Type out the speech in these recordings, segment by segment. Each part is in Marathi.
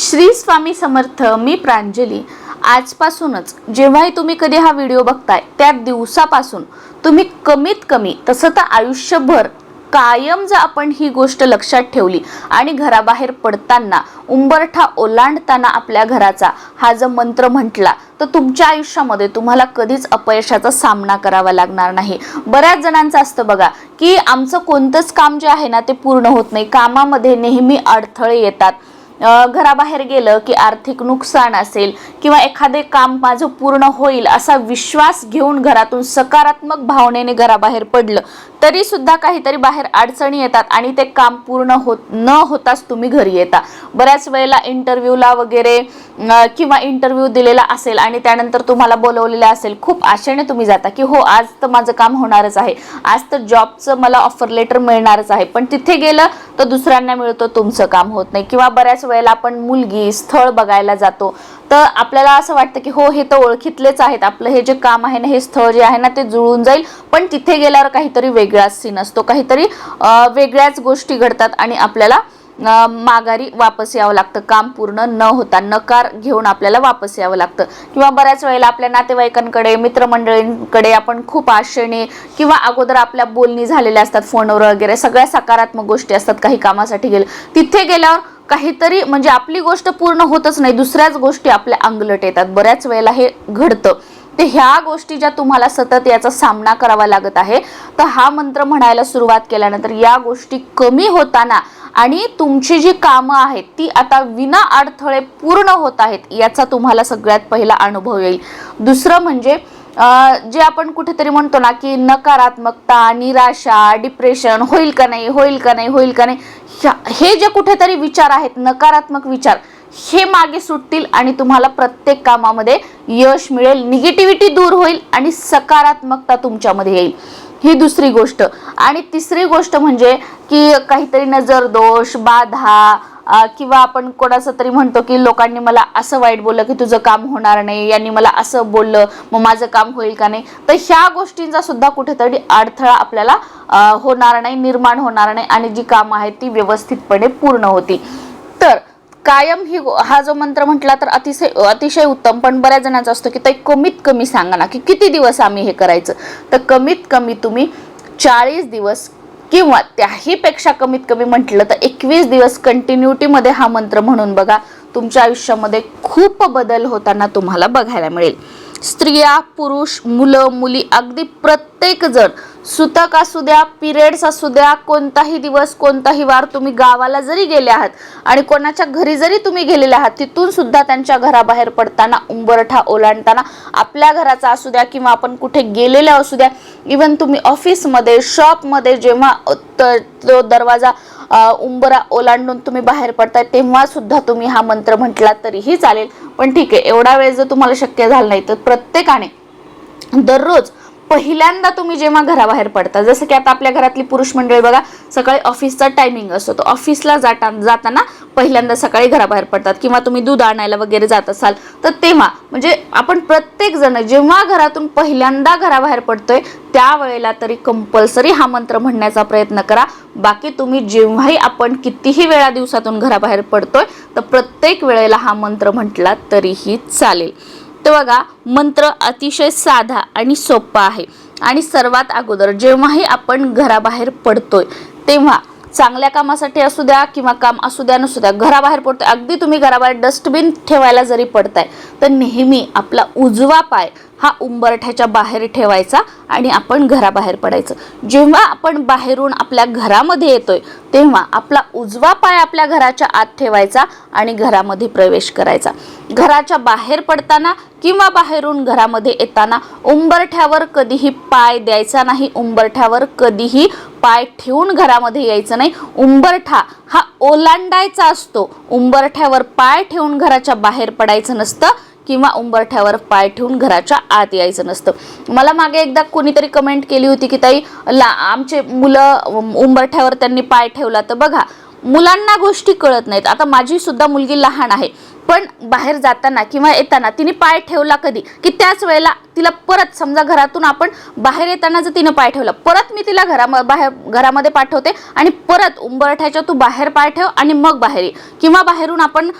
श्री स्वामी समर्थ मी प्रांजली. आजपासूनच जेव्हाही तुम्ही कधी हा व्हिडिओ बघताय त्या दिवसापासून तुम्ही कमीत कमी तसं तर आयुष्यभर कायम जर आपण ही गोष्ट लक्षात ठेवली आणि घराबाहेर पडताना उंबरठा ओलांडताना आपल्या घराचा हा जर मंत्र म्हटला तर तुमच्या आयुष्यामध्ये तुम्हाला कधीच अपयशाचा सामना करावा लागणार नाही. बऱ्याच जणांचं असतं बघा की आमचं कोणतंच काम जे आहे ना ते पूर्ण होत नाही. कामामध्ये नेहमी अडथळे येतात. घराबाहेर गेलं की आर्थिक नुकसान असेल किंवा एखादे काम माझं पूर्ण होईल असा विश्वास घेऊन घरातून सकारात्मक भावनेने घराबाहेर पडलं तरी सुद्धा काहीतरी बाहेर अडचणी येतात आणि ते काम पूर्ण होत न होताच तुम्ही घरी येता. बऱ्याच वेळेला इंटरव्ह्यूला वगैरे किंवा इंटरव्ह्यू दिलेला असेल आणि त्यानंतर तुम्हाला बोलवलेलं असेल खूप आशेने तुम्ही जाता की हो आज तर माझं काम होणारच आहे. आज तर जॉबचं मला ऑफर लेटर मिळणारच आहे. पण तिथे गेलं तर दुसऱ्यांना मिळतं तुमचं काम होत नाही. किंवा बऱ्याच वेळेला आपण मुलगी स्थळ बघायला जातो. तर आपल्याला असं वाटतं की हो हे तर ओळखीतलेच आहेत. आपलं हे जे काम आहे ना हे स्थळ जे आहे ना ते जुळून जाईल. पण तिथे गेल्यावर काहीतरी वेगळाच सीन असतो. काहीतरी वेगळ्याच गोष्टी घडतात आणि आपल्याला माघारी वापस यावं लागतं. काम पूर्ण न होता नकार घेऊन आपल्याला वापस यावं लागतं. किंवा बऱ्याच वेळेला आपल्या नातेवाईकांकडे मित्रमंडळींकडे आपण खूप आशेने किंवा अगोदर आपल्या बोलणी झालेल्या असतात फोनवर वगैरे सगळ्या सकारात्मक गोष्टी असतात काही कामासाठी गेले. तिथे गेल्यावर काहीतरी म्हणजे आपली गोष्ट पूर्ण होतच नाही दुसऱ्याच गोष्टी आपल्या अंगलट येतात. बऱ्याच वेळेला हे घडतं. ते ह्या गोष्टी ज्या तुम्हाला सतत याचा सामना करावा लागत आहे तर हा मंत्र म्हणायला सुरुवात केल्यानंतर या गोष्टी कमी होताना आणि तुमची जी कामं आहेत ती आता विना अडथळे पूर्ण होत आहेत याचा तुम्हाला सगळ्यात पहिला अनुभव येईल. दुसरं म्हणजे जे आपण कुठेतरी म्हणतो ना की नकारात्मकता निराशा डिप्रेशन होईल का नाही होईल का नाही होईल का नाही ह्या- हे जे कुठेतरी विचार आहेत नकारात्मक विचार हे मागे सुटतील आणि तुम्हाला प्रत्येक कामामध्ये यश मिळेल निगेटिव्हिटी दूर होईल आणि सकारात्मकता तुमच्यामध्ये येईल. ही दुसरी गोष्ट. आणि तिसरी गोष्ट म्हणजे की काहीतरी नजर दोष बाधा किंवा आपण कोणाचं तरी म्हणतो की लोकांनी मला असं वाईट बोललं की तुझं काम होणार नाही यांनी मला असं बोललं मग माझं काम होईल का नाही? तर ह्या गोष्टींचा सुद्धा कुठेतरी अडथळा आपल्याला होणार नाही निर्माण होणार नाही आणि जी कामं आहेत ती व्यवस्थितपणे पूर्ण होती तर कायम ही हा जो मंत्र म्हटला तर अतिशय अतिशय उत्तम. पण बऱ्याच जणांचा असतो की ते कमीत कमी सांगा ना की किती दिवस आम्ही हे करायचं? तर कमीत कमी तुम्ही चाळीस दिवस किंवा त्याहीपेक्षा कमीत कमी म्हटलं तर एकवीस दिवस कंटिन्युटीमध्ये हा मंत्र म्हणून बघा. तुमच्या आयुष्यामध्ये खूप बदल होताना तुम्हाला बघायला मिळेल. स्त्रिया पुरुष मुलं मुली अगदी प्रत्येक जण सुतक असू द्या पिरियड्स असू द्या कोणताही दिवस कोणताही वार तुम्ही गावाला जरी गेले आहात आणि कोणाच्या घरी जरी तुम्ही गेलेले आहात तिथून सुद्धा त्यांच्या घराबाहेर पडताना उंबरठा ओलांडताना आपल्या घराचा असू द्या किंवा आपण कुठे गेलेले असू द्या इवन तुम्ही ऑफिसमध्ये शॉपमध्ये जेव्हा तो दरवाजा उंबरा ओलांडून तुम्ही बाहेर पडताय तेव्हा सुद्धा तुम्ही हा मंत्र म्हटला तरीही चालेल. पण ठीक आहे एवढा वेळ जर तुम्हाला शक्य झालं नाही तर प्रत्येकाने दररोज पहिल्यांदा तुम्ही जेव्हा घराबाहेर पडता जसं की आता आपल्या घरातली पुरुष मंडळी बघा सकाळी ऑफिसचा टायमिंग असतो. तो ऑफिसला जाता जाताना पहिल्यांदा सकाळी घराबाहेर पडतात किंवा तुम्ही दूध आणायला वगैरे जात असाल तर तेव्हा म्हणजे आपण प्रत्येक जण जेव्हा घरातून पहिल्यांदा घराबाहेर पडतोय त्यावेळेला तरी कंपल्सरी हा मंत्र म्हणण्याचा प्रयत्न करा. बाकी तुम्ही जेव्हाही आपण कितीही वेळा दिवसातून घराबाहेर पडतोय तर प्रत्येक वेळेला हा मंत्र म्हटला तरीही चालेल. तर बघा मंत्र अतिशय साधा आणि सोपा आहे. आणि सर्वात अगोदर जेव्हाही आपण घराबाहेर पडतोय तेव्हा चांगल्या कामासाठी असू द्या किंवा काम असू द्या नसू द्या घराबाहेर पडतोय अगदी तुम्ही घराबाहेर डस्टबिन ठेवायला जरी पडताय तर नेहमी आपला उजवा पाय हा उंबरठ्याच्या बाहेर ठेवायचा आणि आपण घराबाहेर पडायचं. जेव्हा आपण बाहेरून आपल्या घरामध्ये येतोय तेव्हा आपला उजवा पाय आपल्या घराच्या आत ठेवायचा आणि घरामध्ये प्रवेश करायचा. घराच्या बाहेर पडताना किंवा बाहेरून घरामध्ये येताना उंबरठ्यावर कधीही पाय द्यायचा नाही उंबरठ्यावर कधीही पाय ठेवून घरामध्ये यायचं नाही. उंबरठा हा ओलांडायचा असतो. उंबरठ्यावर पाय ठेवून घराच्या बाहेर पडायचं नसतं. किंवा उंबरठ्यावर पाय ठेवून घराच्या आत यायचं नसतं. मला मागे एकदा कोणीतरी कमेंट केली होती की ताई ला आमचे मुलं उंबरठ्यावर त्यांनी पाय ठेवला तर बघा मुलांना गोष्टी कळत नाहीत. आता माझी सुद्धा मुलगी लहान आहे. पण बाहेर जाताना किंवा येताना तिने पाय ठेवला कधी? की त्याच वेळेला तिला परत समजा घरातून आपण बाहेर येताना जर तिनं पाय ठेवला परत मी तिला घरा बाहेर घरामध्ये पाठवते आणि परत उंबरठ्याच्या तू बाहेर पाय ठेव आणि मग बाहेर ये. किंवा बाहेरून आपण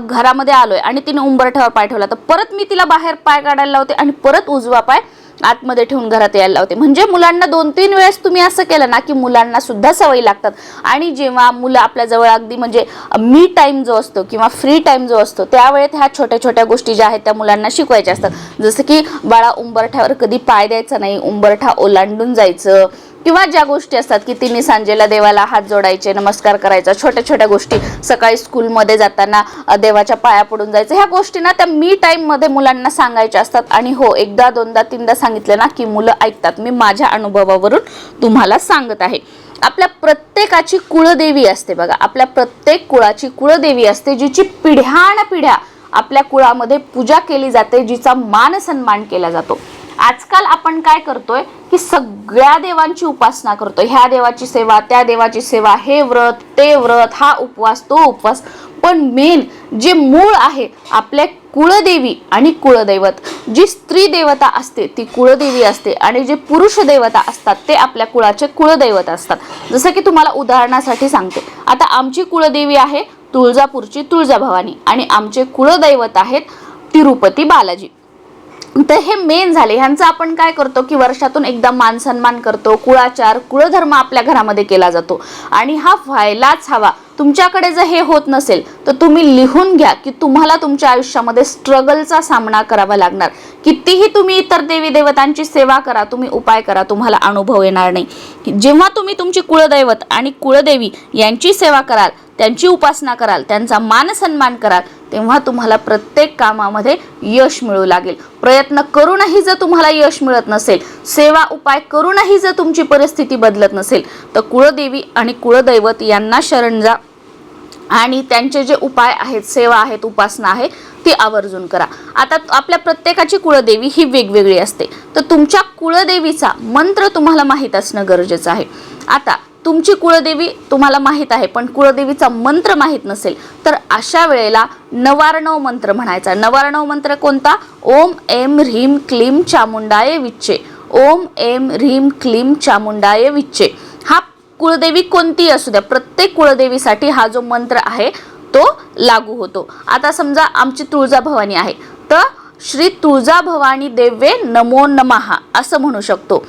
घरामध्ये आलोय आणि तिने उंबरठ्यावर पाय ठेवला तर परत मी तिला बाहेर पाय काढायला लावते आणि परत उजवा पाय आतमध्ये ठेवून घरात यायला लावते. म्हणजे मुलांना दोन तीन वेळेस तुम्ही असं केलं ना की मुलांना सुद्धा सवयी लागतात. आणि जेव्हा मुलं आपल्याजवळ अगदी म्हणजे मी टाइम जो असतो किंवा फ्री टाइम जो असतो त्यावेळेत ह्या छोट्या छोट्या गोष्टी ज्या आहेत त्या मुलांना शिकवायच्या असतात. जसं की बाळा उंबरठ्यावर कधी पाय द्यायचा नाही उंबरठा ओलांडून जायचं किंवा ज्या गोष्टी असतात की तिने सांजेला देवाला हात जोडायचे नमस्कार करायचा छोट्या छोट्या गोष्टी सकाळी स्कूलमध्ये जाताना देवाच्या पाया पडून जायचं ह्या गोष्टी ना त्या मी टाईममध्ये मुलांना सांगायच्या असतात. आणि हो एकदा दोनदा तीनदा सांगितलं ना की मुलं ऐकतात. मी माझ्या अनुभवावरून तुम्हाला सांगत आहे. आपल्या प्रत्येकाची कुळदेवी असते बघा. आपल्या प्रत्येक कुळाची कुळदेवी असते जिची पिढ्यानपिढ्या पिढ्या आपल्या कुळामध्ये पूजा केली जाते जिचा मान सन्मान केला जातो. आजकाल आपण काय करतोय की सगळ्या देवांची उपासना करतोय. ह्या देवाची सेवा त्या देवाची सेवा हे व्रत ते व्रत हा उपवास तो उपवास. पण मेन जे मूळ आहे आपल्या कुळदेवी आणि कुळदैवत. जी स्त्री देवता असते ती कुळदेवी असते आणि जे पुरुष देवता असतात ते आपल्या कुळाचे कुळदैवत असतात. जसं की तुम्हाला उदाहरणासाठी सांगते. आता आमची कुळदेवी आहे तुळजापूरची तुळजाभवानी आणि आमचे कुळदैवत आहेत तिरुपती बालाजी. तर हे मेन झाले. ह्यांचं आपण काय करतो की वर्षातून एकदा मान सन्मान करतो कुळाचार कुळधर्म आपल्या घरामध्ये केला जातो. आणि हा व्हायलाच हवा. तुमच्याकडे जर हे होत नसेल तर तुम्ही लिहून घ्या की तुम्हाला तुमच्या आयुष्यामध्ये स्ट्रगलचा सामना करावा लागणार. कितीही तुम्ही इतर देवी देवतांची सेवा करा तुम्ही उपाय करा तुम्हाला अनुभव येणार नाही. जेव्हा तुम्ही तुमची कुळदैवत आणि कुळदेवी यांची सेवा कराल त्यांची उपासना कराल त्यांचा मान सन्मान कराल तेव्हा तुम्हाला प्रत्येक कामामध्ये यश मिळू लागेल. प्रयत्न करूनही जर तुम्हाला यश मिळत नसेल सेवा उपाय करूनही जर तुमची परिस्थिती बदलत नसेल तर कुळदेवी आणि कुळदैवत यांना शरण जा आणि त्यांचे जे उपाय आहेत सेवा आहेत उपासना आहे ती आवर्जून करा. आता आपल्या प्रत्येकाची कुळदेवी ही वेगवेगळी असते. तर तुमच्या कुळदेवीचा मंत्र तुम्हाला माहीत असणं गरजेचं आहे. आता तुमची कुळदेवी तुम्हाला माहीत आहे पण कुळदेवीचा मंत्र माहीत नसेल तर अशा वेळेला नवारणव मंत्र म्हणायचा. नवारणव मंत्र कोणता? ओम एम ह्रीम क्लीम चामुंडाय विच्चे. ओम एम ह्रीम क्लीम चामुंडाय विच्चे. हा कुळदेवी कोणती असू द्या प्रत्येक कुळदेवीसाठी हा जो मंत्र आहे तो लागू होतो. आता समजा आमची तुळजाभवानी आहे तर श्री तुळजाभवानी देवे नमो नमहा असं म्हणू शकतो.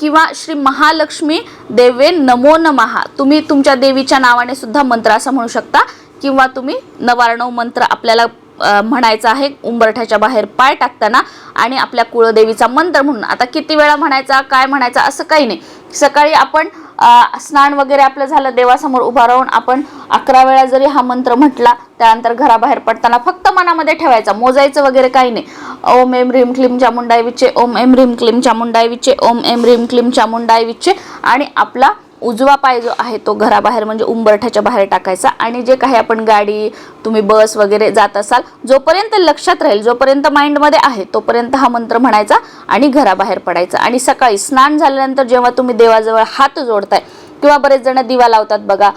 किंवा श्री महालक्ष्मी देवे नमो नमहा तुम्ही तुमच्या देवीच्या नावाने सुद्धा मंत्र असं म्हणू शकता. किंवा तुम्ही नवारणव मंत्र आपल्याला म्हणायचं म्हणायचा आहे उंबरठ्याच्या बाहेर पाय टाकताना आणि आपल्या कुळदेवीचा मंत्र म्हणून. आता किती वेळा म्हणायचा काय म्हणायचा असं काही नाही. सकाळी आपण स्नान वगैरे आपलं झालं देवासमोर उभा राहून आपण अकरा वेळा जरी हा मंत्र म्हटला त्यानंतर घराबाहेर पडताना फक्त मनामध्ये ठेवायचा. मोजायचं वगैरे काही नाही. ओम एम रिम क्लीम चामुंडाय विचे ओम एम रिम क्लीम चामुंडाय विचे ओम एम रिम क्लीम चामुंडाय विचे आणि आपला उजवा पाय जो आहे तो घराबाहेर म्हणजे उंबरठ्याच्या बाहेर टाकायचा आणि जे काही आपण गाडी तुम्ही बस वगैरे जात असाल जोपर्यंत लक्षात राहील जोपर्यंत माइंडमध्ये आहे तोपर्यंत हा मंत्र म्हणायचा आणि घराबाहेर पडायचा. आणि सकाळी स्नान झाल्यानंतर जेव्हा तुम्ही देवाजवळ हात जोडताय किंवा बरेच जण दिवा लावतात बघा.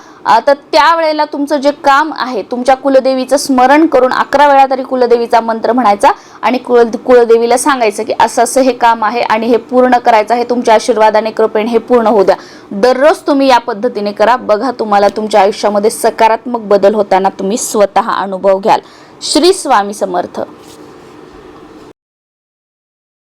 तर त्यावेळेला तुमचं जे काम आहे तुमच्या कुलदेवीचं स्मरण करून अकरा वेळा तरी कुलदेवीचा मंत्र म्हणायचा आणि कुल कुलदेवीला सांगायचं की असं असं हे काम आहे आणि हे पूर्ण करायचं आहे तुमच्या आशीर्वादाने कृपेने हे पूर्ण होऊ द्या. दररोज तुम्ही या पद्धतीने करा. बघा तुम्हाला तुमच्या आयुष्यामध्ये सकारात्मक बदल होताना तुम्ही स्वतः अनुभव घ्याल. श्री स्वामी समर्थ.